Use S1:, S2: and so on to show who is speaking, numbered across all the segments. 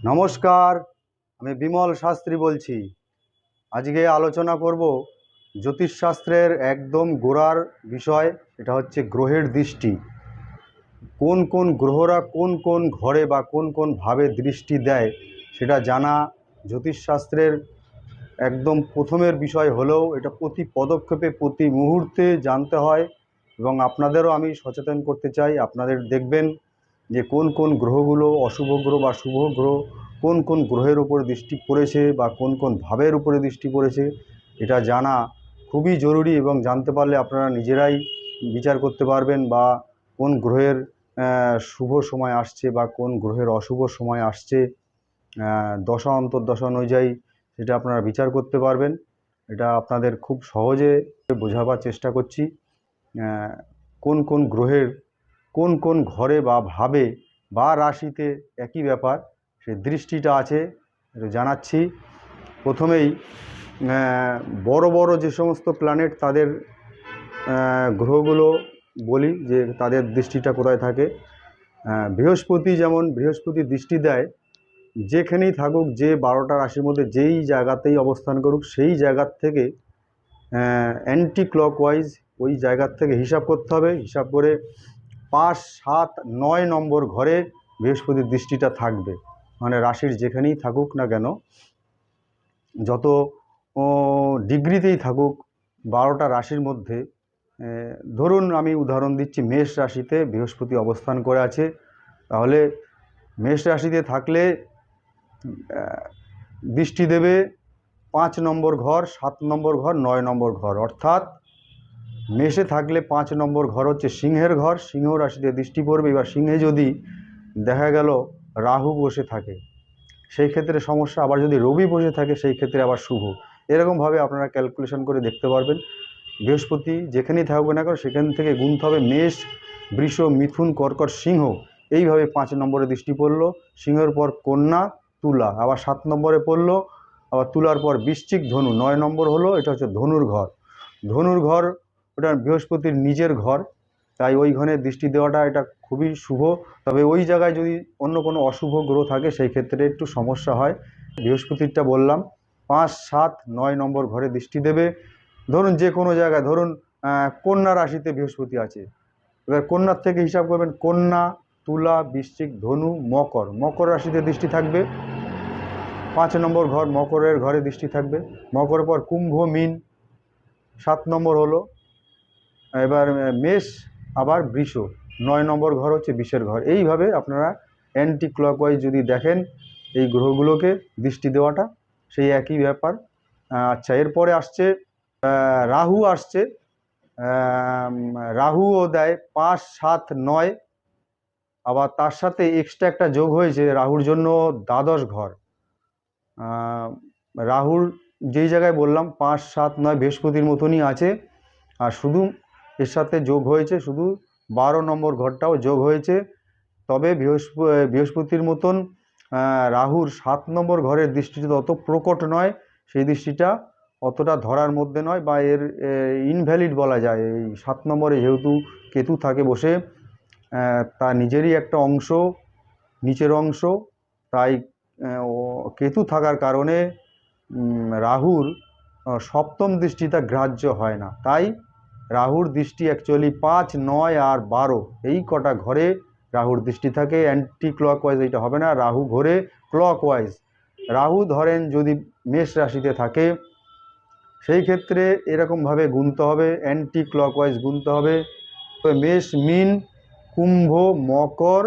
S1: নমস্কার, আমি বিমল শাস্ত্রী বলছি। আজকে আলোচনা করব জ্যোতিষশাস্ত্রের একদম গোড়ার বিষয়, এটা হচ্ছে গ্রহের দৃষ্টি। কোন কোন গ্রহরা কোন কোন ঘরে বা কোন কোন ভাবে দৃষ্টি দেয়, সেটা জানা জ্যোতিষশাস্ত্রের একদম প্রথমের বিষয় হলেও এটা প্রতি পদক্ষেপে, প্রতি মুহূর্তে জানতে হয় এবং আপনাদেরও আমি সচেতন করতে চাই। আপনাদের দেখবেন যে কোন কোন গ্রহগুলো অশুভ গ্রহ বা শুভ গ্রহ, কোন কোন গ্রহের উপর দৃষ্টি পড়েছে বা কোন কোন ভাবের উপরে দৃষ্টি পড়েছে, এটা জানা খুবই জরুরি এবং জানতে পারলে আপনারা নিজেরাই বিচার করতে পারবেন বা কোন গ্রহের শুভ সময় আসছে বা কোন গ্রহের অশুভ সময় আসছে দশা অন্তর্দশা অনুযায়ী সেটা আপনারা বিচার করতে পারবেন। এটা আপনাদের খুব সহজে বোঝাবার চেষ্টা করছি। কোন কোন গ্রহের কোন কোন ঘরে বা ভাবে বা রাশিতে একই ব্যাপার, সে দৃষ্টিটা আছে জানাচ্ছি। প্রথমেই বড় বড় যে সমস্ত প্ল্যানেট তাদের গ্রহগুলো বলি যে তাদের দৃষ্টিটা কোথায় থাকে। বৃহস্পতি যেমন বৃহস্পতি দৃষ্টি দেয়, যেখানেই থাকুক, যে বারোটা রাশির মধ্যে যেই জায়গাতেই অবস্থান করুক, সেই জায়গার থেকে অ্যান্টি ক্লকওয়াইজ ওই জায়গার থেকে হিসাব করতে হবে। হিসাব করে পাঁচ, সাত, নয় নম্বর ঘরে বৃহস্পতির দৃষ্টিটা থাকবে। মানে রাশির যেখানেই থাকুক না কেন, যত ডিগ্রিতেই থাকুক, বারোটা রাশির মধ্যে ধরুন আমি উদাহরণ দিচ্ছি, মেষ রাশিতে বৃহস্পতি অবস্থান করে আছে, তাহলে মেষ রাশিতে থাকলে দৃষ্টি দেবে পাঁচ নম্বর ঘর, সাত নম্বর ঘর, নয় নম্বর ঘর। অর্থাৎ মেষে থাকলে পাঁচ নম্বর ঘর হচ্ছে সিংহের ঘর, সিংহ রাশিতে দৃষ্টি পড়বে। এবার সিংহে যদি দেখা গেল রাহু বসে থাকে, সেই ক্ষেত্রে সমস্যা। আবার যদি রবি বসে থাকে, সেই ক্ষেত্রে আবার শুভ। এরকমভাবে আপনারা ক্যালকুলেশন করে দেখতে পারবেন। বৃহস্পতি যেখানেই থাকবে না কেন, সেখান থেকে গুনতে হবে মেষ, বৃষ, মিথুন, কর্কট, সিংহ। এইভাবে পাঁচ নম্বরে দৃষ্টি পড়ল। সিংহের পর কন্যা, তুলা। আবার সাত নম্বরে পড়ল। আবার তুলার পর বৃশ্চিক ধনু। নয় নম্বর হলো, এটা হচ্ছে ধনুর ঘর। ধনুর ঘর ওটা বৃহস্পতির নিজের ঘর, তাই ওই ঘরে দৃষ্টি দেওয়াটা এটা খুবই শুভ। তবে ওই জায়গায় যদি অন্য কোনো অশুভ গ্রহ থাকে, সেই ক্ষেত্রে একটু সমস্যা হয়। বৃহস্পতিরটা বললাম, পাঁচ, সাত, নয় নম্বর ঘরে দৃষ্টি দেবে। ধরুন যে কোনো জায়গায়, ধরুন কন্যা রাশিতে বৃহস্পতি আছে। এবার কন্যার থেকে হিসাব করবেন, কন্যা, তুলা, বৃশ্চিক, ধনু, মকর। মকর রাশিতে দৃষ্টি থাকবে। পাঁচ নম্বর ঘর মকরের ঘরে দৃষ্টি থাকবে। মকরের পর কুম্ভ, মিন। সাত নম্বর হলো এবার মেষ, আবার বৃষ। নয় নম্বর ঘর হচ্ছে বিষের ঘর। এইভাবে আপনারা অ্যান্টি ক্লকওয়াইজ যদি দেখেন, এই গ্রহগুলোকে দৃষ্টি দেওয়াটা, সেই একই ব্যাপার। আচ্ছা এরপরে আসছে রাহু আসছে। রাহুও দেয় পাঁচ, সাত, নয়। আবার তার সাথে এক্সট্রা একটা যোগ হয়েছে, রাহুর জন্য দ্বাদশ ঘর। রাহুর যেই জায়গায় বললাম, পাঁচ, সাত, নয় বৃহস্পতির মতনই আছে। আর শুধু এর সাথে যোগ হয়েছে, শুধু বারো নম্বর ঘরটাও যোগ হয়েছে। তবে বৃহস্প, বৃহস্পতির মতন রাহুর সাত নম্বর ঘরের দৃষ্টিটা অত প্রকট নয়, সেই দৃষ্টিটা অতটা ধরার মধ্যে নয় বা এর ইনভ্যালিড বলা যায়। এই সাত নম্বরে যেহেতু কেতু থাকে বসে তা নিজেরই একটা অংশ, নিচের অংশ, তাই কেতু থাকার কারণে রাহুর সপ্তম দৃষ্টিটা গ্রাহ্য হয় না। তাই রাহুর দৃষ্টি অ্যাকচুয়ালি পাঁচ, নয় আর বারো। এই কটা ঘরে রাহুর দৃষ্টি থাকে অ্যান্টি ক্লকওয়াইজ এইটা হবে না, রাহু ঘোরে ক্লকওয়াইজ রাহু ধরেন যদি মেষ রাশিতে থাকে, সেই ক্ষেত্রে এরকমভাবে গুনতে হবে অ্যান্টি ক্লকওয়াইজ গুনতে হবে। মেষ, মিন, কুম্ভ, মকর,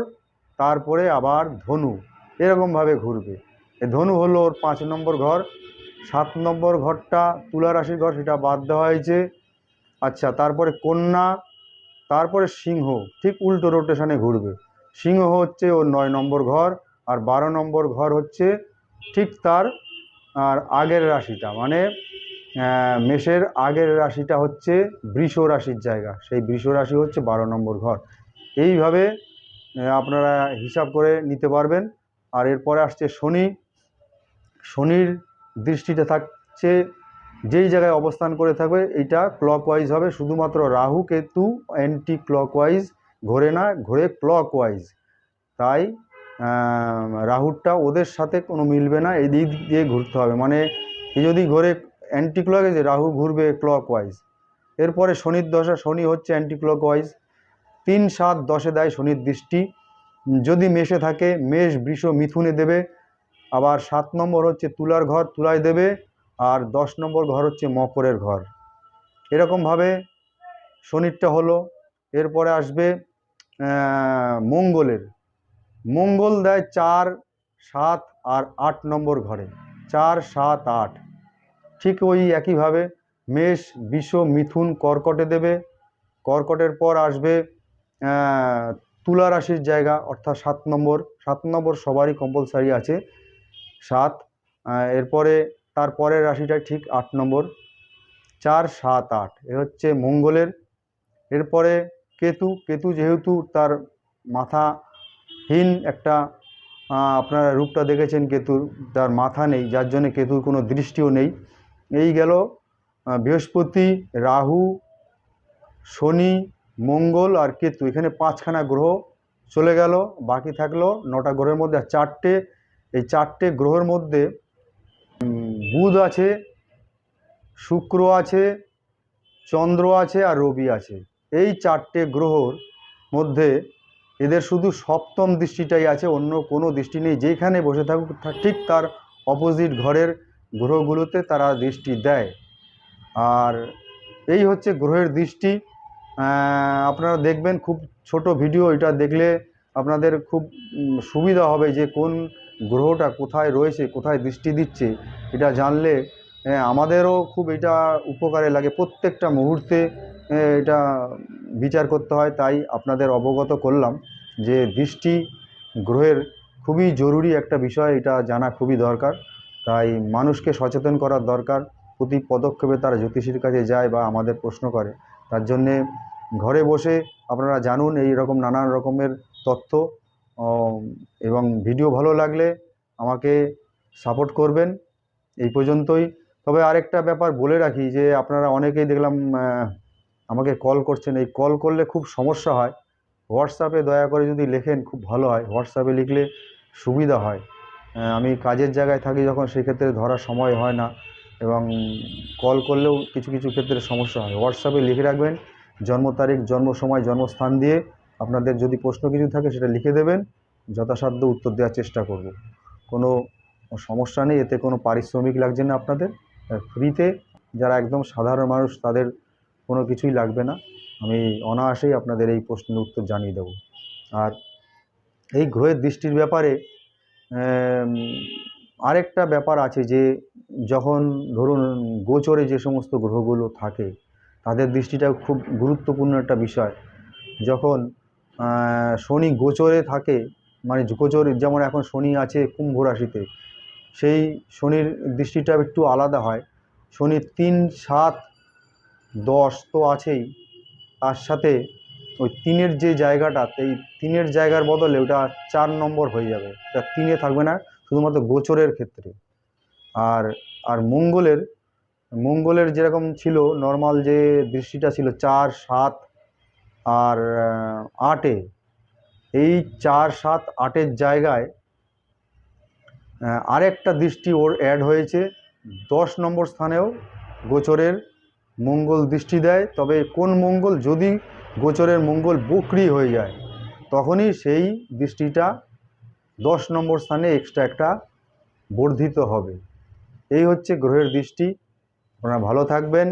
S1: তারপরে আবার ধনু, এরকমভাবে ঘুরবে। ধনু হলো ওর পাঁচ নম্বর ঘর, সাত নম্বর ঘরটা তুলা রাশির ঘর, সেটা বাদ দেওয়া হয়েছে। আচ্ছা তারপরে কন্যা, তারপরে সিংহ, ঠিক উল্টো রোটেশনে ঘুরবে। সিংহ হচ্ছে ওর নয় নম্বর ঘর, আর বারো নম্বর ঘর হচ্ছে ঠিক তার, আর আগের রাশিটা মানে মেষের আগের রাশিটা হচ্ছে বৃষ রাশির জায়গা, সেই বৃষ রাশি হচ্ছে বারো নম্বর ঘর। এইভাবে আপনারা হিসাব করে নিতে পারবেন। আর এরপরে আসছে শনি, শনির দৃষ্টিটা থাকছে যেই জায়গায় অবস্থান করে থাকবে, এইটা ক্লকওয়াইজ হবে। শুধুমাত্র রাহু, কেতু অ্যান্টি ক্লকওয়াইজ ঘোরে না, ঘোরে ক্লকওয়াইজ তাই রাহুরটা ওদের সাথে কোনো মিলবে না, এই দিক দিয়ে ঘুরতে হবে। মানে যদি ঘোরে অ্যান্টি ক্লক রাহু ঘুরবে ক্লক ওয়াইজ এরপরে শনির দশা, শনি হচ্ছে অ্যান্টি ক্লক ওয়াইজ তিন সাত দশে দেয় শনির দৃষ্টি। যদি মেষে থাকে, মেষ, বৃষ, মিথুনে দেবে। আবার সাত নম্বর হচ্ছে তুলার ঘর, তুলায় দেবে। আর দশ নম্বর ঘর হচ্ছে মকরের ঘর। এরকমভাবে শনিরটা হলো, এরপরে আসবে মঙ্গলের। মঙ্গল দেয় চার, সাত আর আট নম্বর ঘরে। চার, সাত, আট। ঠিক ওই একইভাবে মেষ, বিষ, মিথুন কর্কটে দেবে। কর্কটের পর আসবে তুলা রাশির জায়গা, অর্থাৎ সাত নম্বর। সাত নম্বর সবারই কম্পালসারি আছে। সাত এরপরে তার পরের রাশিটা ঠিক আট নম্বর, চার, সাত, আট। এ হচ্ছে মঙ্গলের। এরপরে কেতু কেতু যেহেতু তার মাথাহীন একটা আপনারা রূপটা দেখেছেন কেতুর, তার মাথা নেই, যার জন্য কেতুর কোনো দৃষ্টিও নেই। এই গেল বৃহস্পতি, রাহু, শনি, মঙ্গল আর কেতু। এখানে পাঁচখানা গ্রহ চলে গেল, বাকি থাকল নটা গ্রহের মধ্যে, আর চারটে, এই চারটে গ্রহের মধ্যে বুধ আছে, শুক্র আছে, চন্দ্র আছে আর রবি আছে। এই চারটে গ্রহর মধ্যে এদের শুধু সপ্তম দৃষ্টিটাই আছে, অন্য কোনো দৃষ্টি নেই। যেখানে বসে থাকুক ঠিক তার অপোজিট ঘরের গ্রহগুলোতে তারা দৃষ্টি দেয়। আর এই হচ্ছে গ্রহের দৃষ্টি। আপনারা দেখবেন খুব ছোট ভিডিও, এটা দেখলে আপনাদের খুব সুবিধা হবে যে কোন গ্রহটা কোথায় রয়েছে কোথায় দৃষ্টি দিচ্ছে এটা জানলে হ্যাঁ, আমাদেরও খুব এটা উপকারে লাগে। প্রত্যেকটা মুহূর্তে এটা বিচার করতে হয়। তাই আপনাদের অবগত করলাম যে দৃষ্টি গ্রহের খুবই জরুরি একটা বিষয় এটা জানা খুবই দরকার। তাই মানুষকে সচেতন করার দরকার। প্রতি পদক্ষেপে তারা জ্যোতিষীর কাছে যায় বা আমাদের প্রশ্ন করে। তার জন্যে ঘরে বসে আপনারা জানুন এই রকম নানান রকমের তথ্য। এবং ভিডিও ভালো লাগলে আমাকে সাপোর্ট করবেন এই পর্যন্তই। তবে আরেকটা ব্যাপার বলে রাখি যে আপনারা অনেকেই দেখলাম আমাকে কল করছেন। এই কল করলে খুব সমস্যা হয়। হোয়াটসঅ্যাপে দয়া করে যদি লেখেন, খুব ভালো হয়। হোয়াটসঅ্যাপে লিখলে সুবিধা হয়। আমি কাজের জায়গায় থাকি যখন সেক্ষেত্রে ধরার সময় হয় না এবং কল করলেও কিছু কিছু ক্ষেত্রে সমস্যা হয়। হোয়াটসঅ্যাপে লিখে রাখবেন, জন্ম তারিখ, জন্ম সময়, জন্মস্থান দিয়ে আপনাদের যদি প্রশ্ন কিছু থাকে সেটা লিখে দেবেন, যথাসাধ্য উত্তর দেওয়ার চেষ্টা করব। কোনো সমস্যা নেই, এতে কোনো পারিশ্রমিক লাগছে না আপনাদের। ফ্রিতে যারা একদম সাধারণ মানুষ, তাদের কোনো কিছুই লাগবে না। আমি অনায়াসেই আপনাদের এই প্রশ্নের উত্তর জানিয়ে দেব। আর এই গ্রহের দৃষ্টির ব্যাপারে আরেকটা ব্যাপার আছে যে, যখন ধরুন গোচরে যে সমস্ত গ্রহগুলো থাকে, তাদের দৃষ্টিটা খুব গুরুত্বপূর্ণ একটা বিষয়। যখন শনি গোচরে থাকে মানে গোচর যেমন এখন শনি আছে কুম্ভ রাশিতে, সেই শনির দৃষ্টিটা একটু আলাদা হয়। শনি তিন, সাত, দশ তো আছেই। তার সাথে ওই তিনের যে জায়গাটা, এই তিনের জায়গার বদলে ওটা চার নম্বর হয়ে যাবে। এটা তিনে থাকবে না, শুধুমাত্র গোচরের ক্ষেত্রে। আর আর মঙ্গলের মঙ্গলের যেরকম ছিল নর্মাল যে দৃষ্টিটা ছিল, চার, সাত আর আটে, এই চার সাত আটের জায়গায় আরেকটা দৃষ্টি ওর অ্যাড হয়েছে। দশ নম্বর স্থানেও গোচরের মঙ্গল দৃষ্টি দেয়। তবে কোন মঙ্গল? যদি গোচরের মঙ্গল বকরি হয়ে যায়, তখনই সেই দৃষ্টিটা দশ নম্বর স্থানে এক্সট্রা একটা বর্ধিত হবে। এই হচ্ছে গ্রহের দৃষ্টি। আপনারা ভালো থাকবেন।